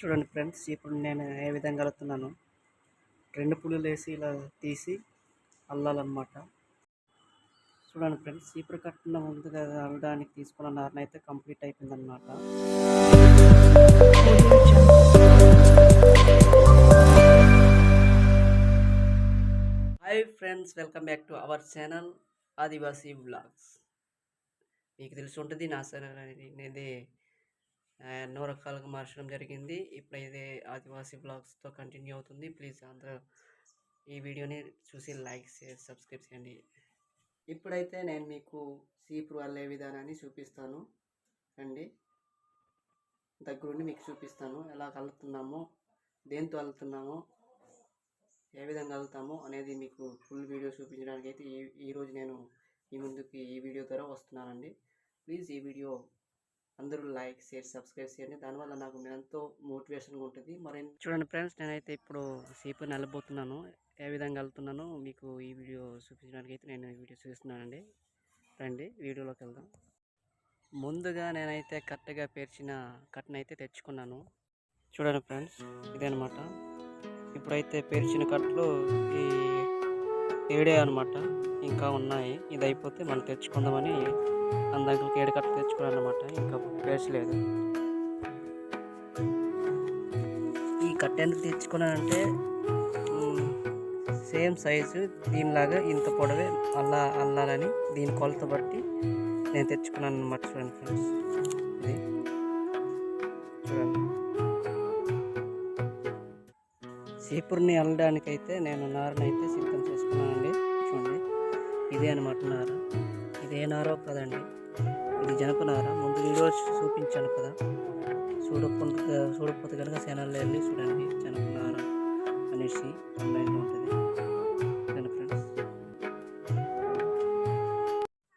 చూడండి ఫ్రెండ్స్ ఇప్పుడు నేను ఏ విధంగా అల్లుతున్నాను రెండు పులులు వేసి ఇలా తీసి అల్లాలన్నమాట. చూడండి ఫ్రెండ్స్ చీపురు కట్టిన ముందుగా అల్లడానికి తీసుకున్న నారణ అయితే complete అయిపోయిందన్నమాట. Hi friends welcome back to our channel Adivasi vlogs మీకు తెలిసి ఉంటుంది నా ఛానల్ అనేది నేనే ఎన్నో రకాలుగా మార్చడం జరిగింది. ఇప్పుడు ఇదే ఆదివాసీ బ్లాగ్స్తో కంటిన్యూ అవుతుంది. ప్లీజ్ అందరూ ఈ వీడియోని చూసి లైక్ షేర్ సబ్స్క్రైబ్ చేయండి. ఇప్పుడైతే నేను మీకు సీపురు అల్లే విధానాన్ని చూపిస్తాను. రండి. దగ్గరుండి మీకు చూపిస్తాను. ఎలా కలుపుతున్నామో దేంతో అల్లుతున్నామో ఏ విధంగా వెళ్తామో అనేది మీకు ఫుల్ వీడియో చూపించడానికి అయితే ఈ ఈరోజు నేను ఈ ముందుకి ఈ వీడియో ద్వారా వస్తున్నానండి. ప్లీజ్ ఈ వీడియో అందరూ లైక్ షేర్ సబ్స్క్రైబ్ చేయండి. దానివల్ల నాకు ఎంతో మోటివేషన్గా ఉంటుంది. మరి చూడండి ఫ్రెండ్స్ నేనైతే ఇప్పుడు సేపు నిలబోతున్నాను. ఏ విధంగా వెళ్తున్నానో మీకు ఈ వీడియో చూపించడానికి అయితే నేను ఈ వీడియో చూపిస్తున్నానండి రండి వీడియోలోకి వెళ్దాం. ముందుగా నేనైతే కరెక్ట్గా పేర్చిన కట్టను అయితే తెచ్చుకున్నాను. చూడండి ఫ్రెండ్స్ ఇదనమాట ఇప్పుడైతే పేర్చిన కట్టలు ఈ ఏడే అనమాట ఇంకా ఉన్నాయి. ఇది అయిపోతే మనం తెచ్చుకుందామని అందరికి ఏడు కట్ట తెచ్చుకున్నాను అనమాట ఇంకా లేదు. ఈ కట్ట ఎందుకు తెచ్చుకున్నానంటే సేమ్ సైజు దీనిలాగా ఇంత పొడవే అల్లా అల్లాలని దీని కొలత బట్టి నేను తెచ్చుకున్నాను అనమాట చూడండి ఫ్రెండ్స్. ఇది. చూడండి. చీపురుని అల్లడానికైతే నేను నారనైతే సిద్ధం చేసుకున్నానండి. ఇదే అనమాట నార. ఇదే నారో కదండి. ఇది జనపనార ముందు వీడియో చూపించాను కదా. చూడకుండా చూడకపోతే కనుక ఛానల్లో వెళ్ళి చూడండి. జనపనార అనేసి ఆన్లైన్లో ఉంటుంది. ఫ్రెండ్స్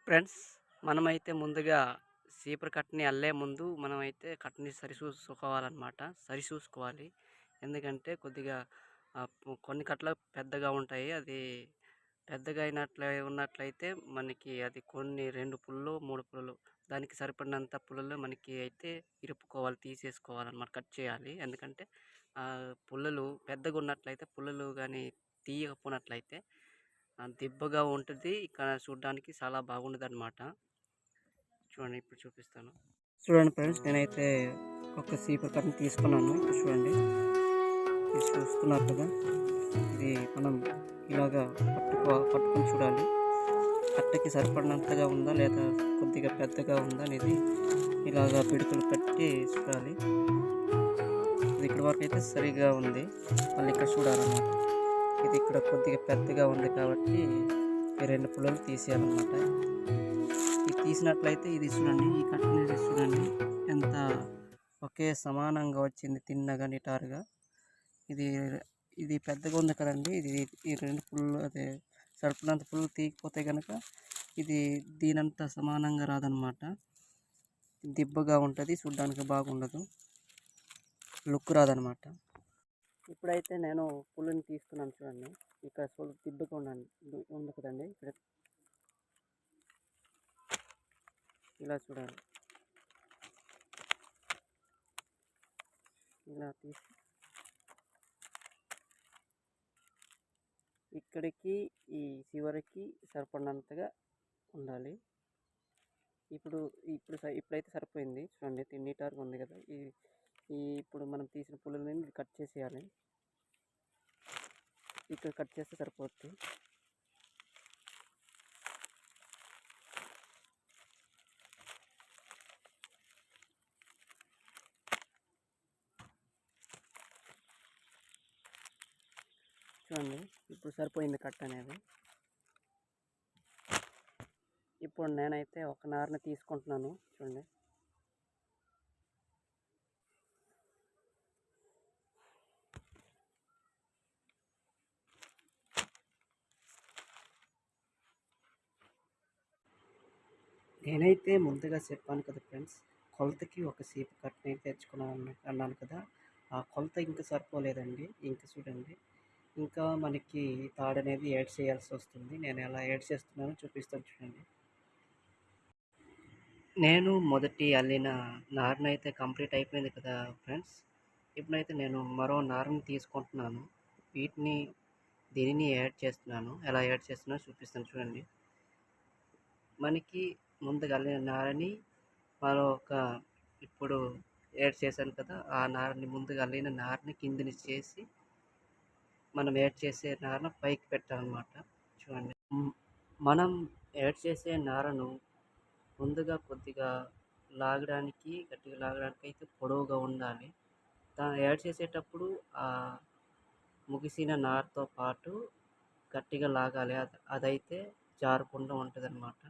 ఫ్రెండ్స్ మనమైతే ముందుగా సీపర్ కట్ని అల్లే ముందు మనమైతే కట్ని సరి చూసుకోవాలన్నమాట సరి చూసుకోవాలి ఎందుకంటే కొద్దిగా కొన్ని కట్టలు పెద్దగా ఉంటాయి. అది పెద్దగా అయినట్లే ఉన్నట్లయితే మనకి అది కొన్ని రెండు పుల్లలు మూడు పుల్లలు దానికి సరిపడినంత పుల్లలు మనకి అయితే ఇరుపుకోవాలి తీసేసుకోవాలన్నమాట కట్ చేయాలి. ఎందుకంటే ఆ పుల్లలు పెద్దగా ఉన్నట్లయితే పుల్లలు కానీ తీయకపోయినట్లయితే ఆ, దిబ్బగా ఉంటుంది. ఇక్కడ చూడడానికి చాలా బాగుండదు అనమాట చూడండి ఇప్పుడు చూపిస్తాను. చూడండి ఫ్రెండ్స్ నేనైతే ఒక సీపర్ కట్ని తీసుకున్నాను. చూడండి. ఇది చూస్తున్నారు కదా ఇది మనం ఇలాగా పట్టుకో పట్టుకొని చూడాలి. కట్టకి సరిపడినంతగా ఉందా లేదా కొద్దిగా పెద్దగా ఉందా అనేది ఇలాగా పిడుకలు పెట్టి చూడాలి. ఇది ఇక్కడ వరకు అయితే సరిగా ఉంది. మళ్ళీ ఇక్కడ చూడాలన్నమాట. ఇది ఇక్కడ కొద్దిగా పెద్దగా ఉంది కాబట్టి రెండు పుల్లలు తీసేయాలన్నమాట. ఇది తీసినట్లయితే ఇది చూడండి ఈ కట్టని చూడండి ఎంత ఒకే సమానంగా వచ్చింది తిన్నగా నిటారుగా ఇది ఇది పెద్దగా ఉంది కదండి. ఇది ఈ రెండు పుల్లు అదే సరిపడినంత పుల్లు తీయకపోతే కనుక ఇది దీనంత సమానంగా రాదనమాట. దిబ్బగా ఉంటుంది చూడ్డానికి బాగుండదు. లుక్ రాదనమాట. ఇప్పుడైతే నేను పుల్లుని తీసుకున్నాను చూడండి. ఇక్కడ చూడ దిబ్బగా ఉండండి ఉంది కదండి. ఇక్కడ ఇలా చూడాలి ఇలా తీసి ఇక్కడికి ఈ చివరికి సరిపడినంతగా ఉండాలి. ఇప్పుడు ఇప్పుడు స- ఇప్పుడైతే సరిపోయింది. చూడండి తి- ఉంది కదా. ఈ ఈ ఇప్పుడు మనం తీసిన పుల్లలని కట్ చేసేయాలి. ఇక్కడ కట్ చేస్తే సరిపోతుంది చూడండి ఇప్పుడు సరిపోయింది కట్ అనేది. ఇప్పుడు నేనైతే ఒక నారని తీసుకుంటున్నాను చూడండి. నేనైతే ముందుగా చెప్పాను కదా ఫ్రెండ్స్ కొలతకి ఒక సీపు కట్ని తెచ్చుకున్నాను అన్నాను కదా. ఆ కొలత ఇంకా సరిపోలేదండి. ఇంకా చూడండి. ఇంకా మనకి తాడు అనేది యాడ్ చేయాల్సి వస్తుంది. నేను ఎలా యాడ్ చేస్తున్నానో చూపిస్తాను చూడండి. నేను మొదటి అల్లిన నారన అయితే కంప్లీట్ అయిపోయింది కదా ఫ్రెండ్స్. ఇప్పుడైతే నేను మరో నారని తీసుకుంటున్నాను. వీటిని దీనిని యాడ్ చేస్తున్నాను. ఎలా యాడ్ చేస్తున్నానో చూపిస్తాను చూడండి. మనకి ముందుగా అల్లిన నారని మరొక ఇప్పుడు యాడ్ చేశాను కదా ఆ నారని ముందుగా అల్లిన నారని కిందిని చేసి మనం యాడ్ చేసే నారను పైకి పెట్టాలన్నమాట. చూడండి. మనం యాడ్ చేసే నారను ముందుగా కొద్దిగా లాగడానికి గట్టిగా లాగడానికి అయితే పొడవుగా ఉండాలి. దాన్ని యాడ్ చేసేటప్పుడు ఆ ముగిసిన నారతో పాటు గట్టిగా లాగాలి. అది అదైతే జారకుండా ఉంటుంది అన్నమాట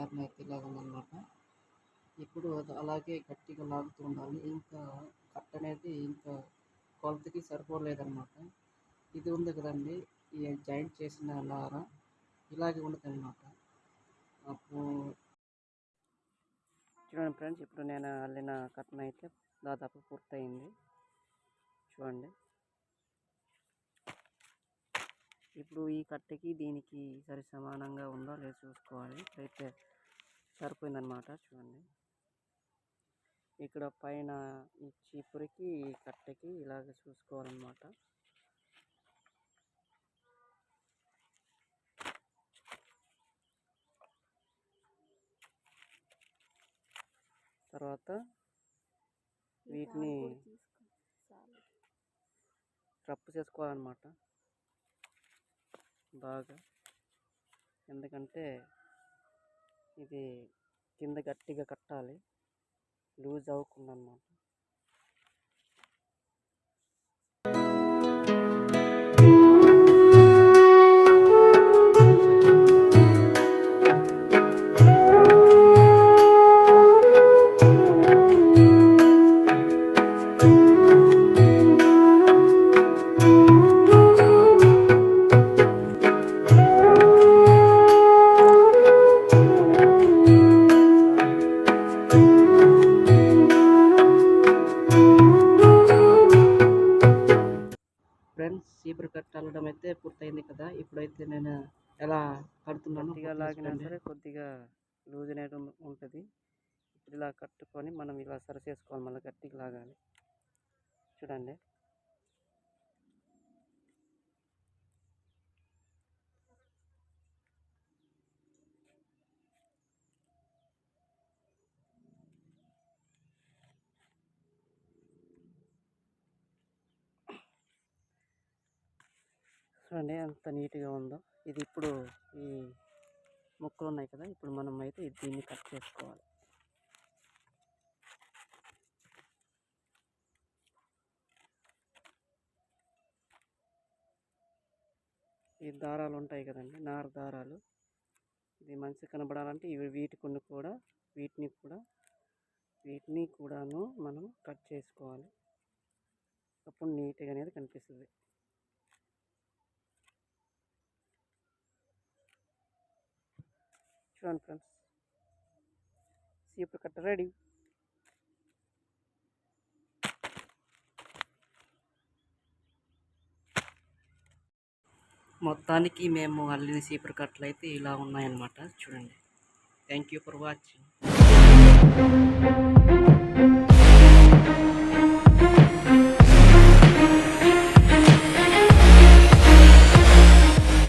చేసిన అయితే ఇప్పుడు అది అలాగే గట్టిగా లాగుతూ ఉండాలి. ఇంకా కట్ అనేది ఇంకా కొలతకి సరిపోలేదన్నమాట. ఇది ఉంది కదండి ఈ జాయింట్ చేసిన లార ఇలాగే ఉండదన్నమాట అప్పుడు చూడండి ఫ్రెండ్స్ ఇప్పుడు నేను అల్లిన కట్న అయితే దాదాపు పూర్తయింది. చూడండి. ఇప్పుడు ఈ కట్టెకి దీనికి సరి సమానంగా ఉందో లేదో చూసుకోవాలి. అయితే సరిపోయిందనమాట చూడండి. ఇక్కడ పైన ఈ చీపురికి ఈ కట్టెకి ఇలాగ చూసుకోవాలన్నమాట. తర్వాత వీటిని రప్పు చేసుకోవాలన్నమాట. బాగా. ఎందుకంటే ఇది కింద గట్టిగా కట్టాలి. లూజ్ అవ్వకుండా అన్నమాట. తాగినా కొద్దిగా సరే కొద్దిగా లూజ్ అనేది ఉంటుంది. ఇప్పుడు ఇలా కట్టుకొని మనం ఇలా సరి చేసుకోవాలి మళ్ళీ గట్టిగా లాగాలి. చూడండి. చూడండి ఎంత నీట్గా ఉందో. ఇది ఇప్పుడు ఈ ముక్కలు ఉన్నాయి కదా ఇప్పుడు మనం అయితే దీన్ని కట్ చేసుకోవాలి. ఈ దారాలు ఉంటాయి కదండి నార దారాలు. ఇది మంచి కనబడాలంటే ఇవి వీటిని కూడా వీటిని కూడా వీటిని కూడాను మనం కట్ చేసుకోవాలి. అప్పుడు నీట్గా అనేది కనిపిస్తుంది. చూడండి ఫ్రెండ్స్. సీపురు కట్ట రెడీ. మొత్తానికి మేము అల్లిన సీపురు కట్టలు అయితే ఇలా ఉన్నాయన్నమాట. చూడండి. Thank you for watching